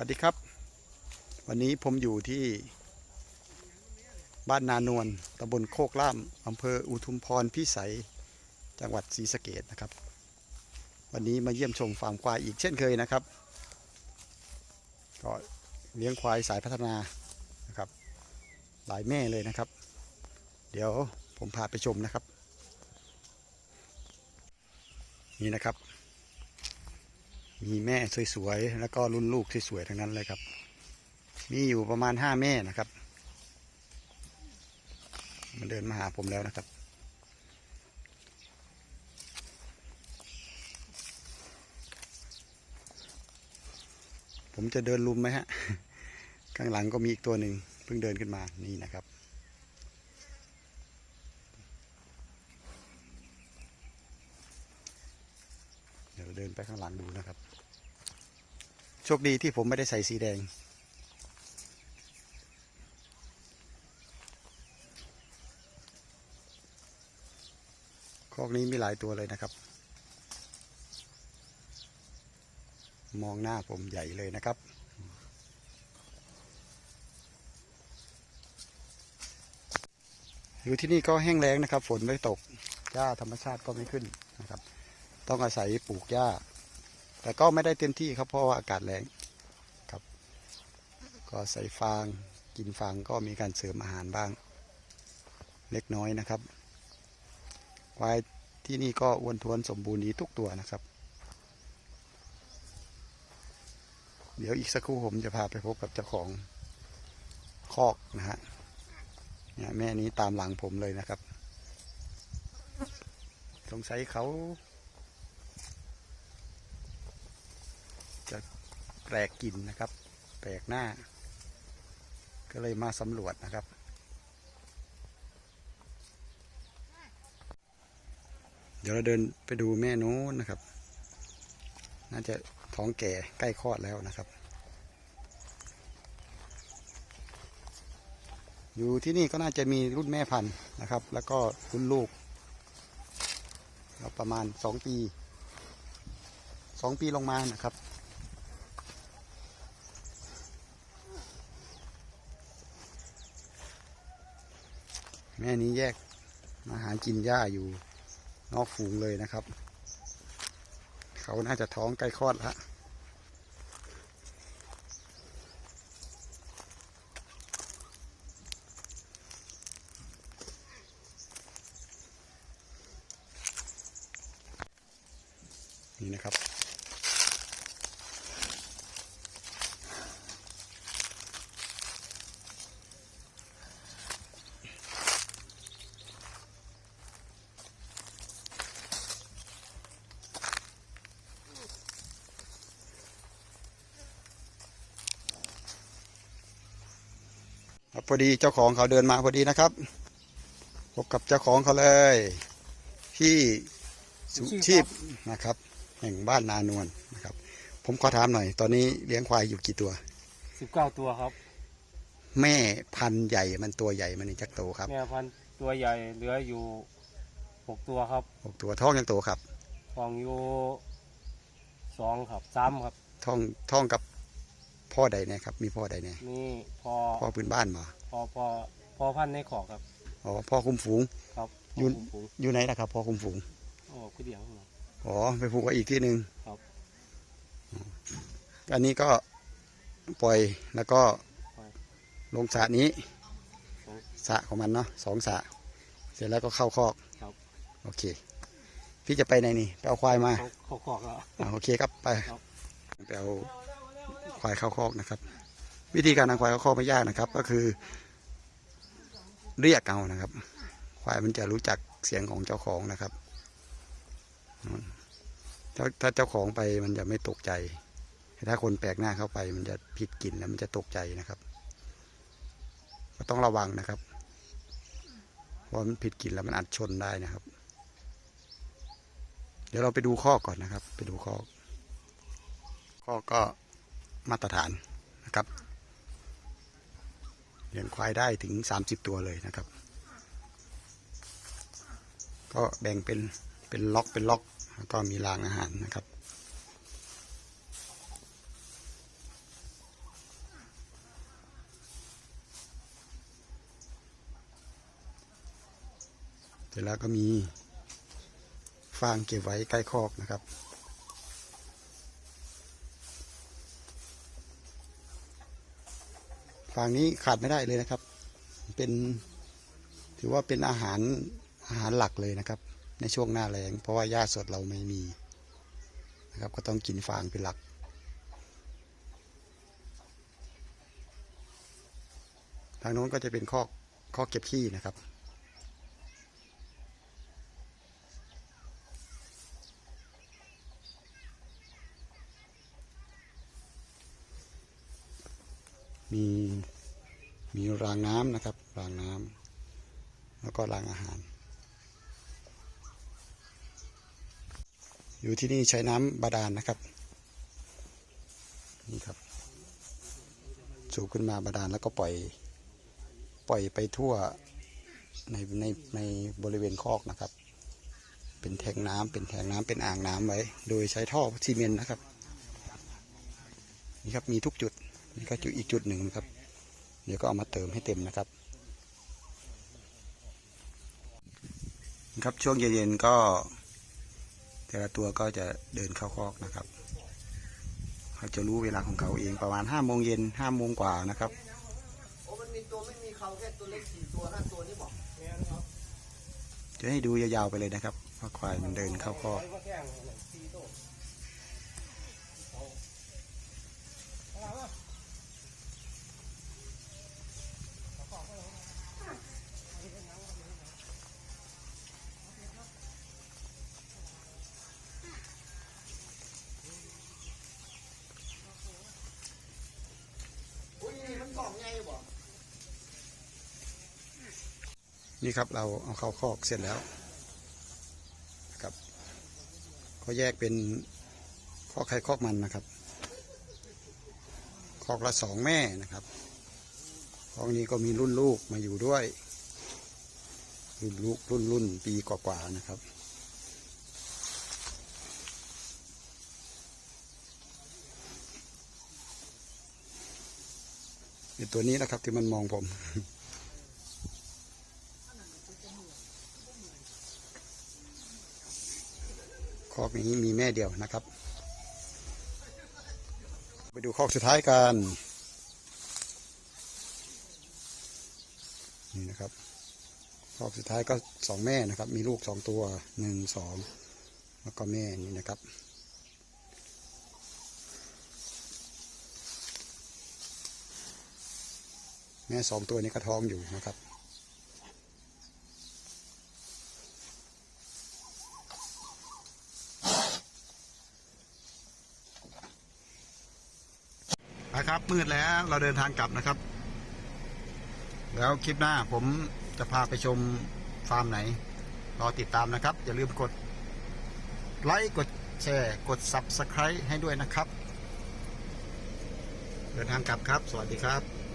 วัสดีครับ วันนี้ผมอยู่ที่บ้านนานวลตำบลโคกล่ามอำเภออุทุมพรพิสัย จังหวัดศรีสะเกดนะครับ วันนี้มาเยี่ยมชมฟาร์มควายอีกเช่นเคยนะครับ ก็เลี้ยงควายสายพัฒนานะครับ หลายแม่เลยนะครับ เดี๋ยวผมพาไปชมนะครับ นี่นะครับ มีแม่สวยๆ แล้วก็รุ่นลูกสวยๆ ทั้งนั้นเลยครับ มีอยู่ประมาณห้าแม่นะครับ มันเดินมาหาผมแล้วนะครับ ผมจะเดินลุมไหมฮะ ข้างหลังก็มีอีกตัวหนึ่งเพิ่งเดินขึ้นมา นี่นะครับเดี๋ยวเดินไปข้างหลังดูนะครับ โชคดีที่ผมไม่ได้ใส่สีแดง คอกนี้มีหลายตัวเลยนะครับ มองหน้าผมใหญ่เลยนะครับอยู่ที่นี่ก็แห้งแล้งนะครับ ฝนไม่ตกหญ้าธรรมชาติก็ไม่ขึ้นนะครับ ต้องอาศัยปลูกหญ้า แต่ก็ไม่ได้เต็มที่ครับเพราะว่าอากาศแรงครับ ก็ใส่ฟางกินฟางก็มีการเสริมอาหารบ้าง เล็กน้อยนะครับควายที่นี่ก็อ้วนท้วนสมบูรณ์ดีทุกตัวนะครับ เดี๋ยวอีกสักครู่ผมจะพาไปพบกับเจ้าของคอกนะฮะเนี่ยแม่นี้ตามหลังผมเลยนะครับ สงสัยเขา จะ แปลกกลิ่นนะครับ แปลกหน้า ก็เลยมาสำรวจนะครับ เดี๋ยวเราเดินไปดูแม่โน้นนะครับ น่าจะท้องแก่ใกล้คลอดแล้วนะครับ อยู่ที่นี่ก็น่าจะมีรุ่นแม่พันธุ์นะครับ แล้วก็รุ่นลูกประมาณสองปีสองปีลงมานะครับ แม่นี้แยกมาหากินหญ้าอยู่นอกฝูงเลยนะครับ เขาน่าจะท้องใกล้คลอดแล้วนี่นะครับ ครับพอดีเจ้าของเขาเดินมาพอดีนะครับ พบกับเจ้าของเขาเลย พี่สุชีพนะครับ แห่งบ้านนานวลนะครับ ผมขอถามหน่อย ตอนนี้เลี้ยงควายอยู่กี่ตัว สิบเก้าตัวครับ แม่พันธุ์ใหญ่มันตัวใหญ่มันนี่จักโตครับแม่พันธุ์ตัวใหญ่เหลืออยู่หกตัวครับหกตัวท้องยังโตครับฟองอยู่สองครับสามครับ ท้องท้องกับ พ่อใดเนี่ยครับ มีพ่อใดเนี่ยนี่พอพ่อพื้นบ้านมาพอพอพอพันธุ์ในขอกครับอ๋อพ่อคุมฝูงครับยุ่นพอฝูงอยู่ไหนนะครับพ่อคุมฝูงโอ้คือเดียวครับอ๋อไปผูกไว้อีกที่หนึ่งครับอันนี้ก็ปล่อยแล้วก็ลงสระนี้สองสระของมันเนาะสองสระเสร็จแล้วก็เข้าคอกครับโอเค พี่จะไปไหนนี่ไปเอาควายมาเขาเขาขอกแล้วอ่าโอเคครับไปครับ ไปเอา ควายเข้าคอกนะครับ วิธีการนำควายเข้าคอกไม่ยากนะครับ ก็คือ เรียกเอานะครับ ควายมันจะรู้จักเสียงของเจ้าของนะครับถ้าถ้าเจ้าของไปมันจะไม่ตกใจ ถ้าคนแปลกหน้าเข้าไป มันจะผิดกลิ่นแล้วมันจะตกใจนะครับ ก็ต้องระวังนะครับ เพราะมันผิดกลิ่นแล้วมันอาจชนได้นะครับ เดี๋ยวเราไปดูข้อก่อนนะครับ ไปดูข้อข้อก็ มาตรฐานนะครับเลี้ยงควายได้ถึง 30 ตัวเลยนะครับ ก็แบ่งเป็นเป็นล็อกเป็นล็อกก็มีรางอาหารนะครับเสร็จแล้วก็มีฟางเก็บไว้ใกล้คอกนะครับ ฟางนี้ขาดไม่ได้เลยนะครับ เป็นถือว่าเป็นอาหารอาหารหลักเลยนะครับ ในช่วงหน้าแรงเพราะว่าหญ้าสดเราไม่มีนะครับ ก็ต้องกินฟางเป็นหลัก ทางโน้นก็จะเป็นคอกคอกเก็บขี้นะครับ มีมีรางน้ำนะครับ รางน้ำแล้วก็รางอาหาร อยู่ที่นี่ใช้น้ำบาดาลนะครับ นี่ครับ สูบขึ้นมาบาดาลแล้วก็ปล่อย ปล่อยไปทั่วในในในบริเวณคอกนะครับ เป็นแทงน้ำเป็นแทงน้ำเป็นอ่างน้ำไว้ โดยใช้ท่อซีเมนต์นะครับ นี่ครับมีทุกจุด นี่ก็จุดอีกจุดหนึ่งนะครับ เดี๋ยวก็เอามาเติมให้เต็มนะครับครับช่วงเย็นๆก็ แต่ละตัวก็จะเดินเข้าคอกนะครับเขาจะรู้เวลาของเขาเองประมาณห้าโมงเย็นห้าโมงกว่านะครับโอ้มันมีตัวไม่มีเขาแค่ตัวเล็กสี่ตัวห้าตัวนี่บอกจะให้ดูยาวๆไปเลยนะครับว่าควายมันเดินเข้าคอก นี่ครับเราเอาเข้าคอกเสร็จแล้วครับเขาแยกเป็นคอกใครคอกมันนะครับคอกละสองแม่นะครับคอกนี้ก็มีรุ่นลูกมาอยู่ด้วย รุ่นลูกรุ่นรุ่นปีกว่าๆนะครับ เป็นตัวนี้นะครับที่มันมองผม คอกนี้มีแม่เดียวนะครับ ไปดูคอกสุดท้ายกัน นี่นะครับ คอกสุดท้ายก็สองแม่นะครับ มีลูกสองตัวหนึ่งสองแล้วก็แม่นี่นะครับ แม่สองตัวนี้ก็ท้องอยู่นะครับนะครับมืดแล้วเราเดินทางกลับนะครับ แล้วคลิปหน้าผมจะพาไปชมฟาร์มไหน รอติดตามนะครับ อย่าลืมกดไลค์กดแชร์กด Subscribe ให้ด้วยนะครับ เดินทางกลับครับ สวัสดีครับ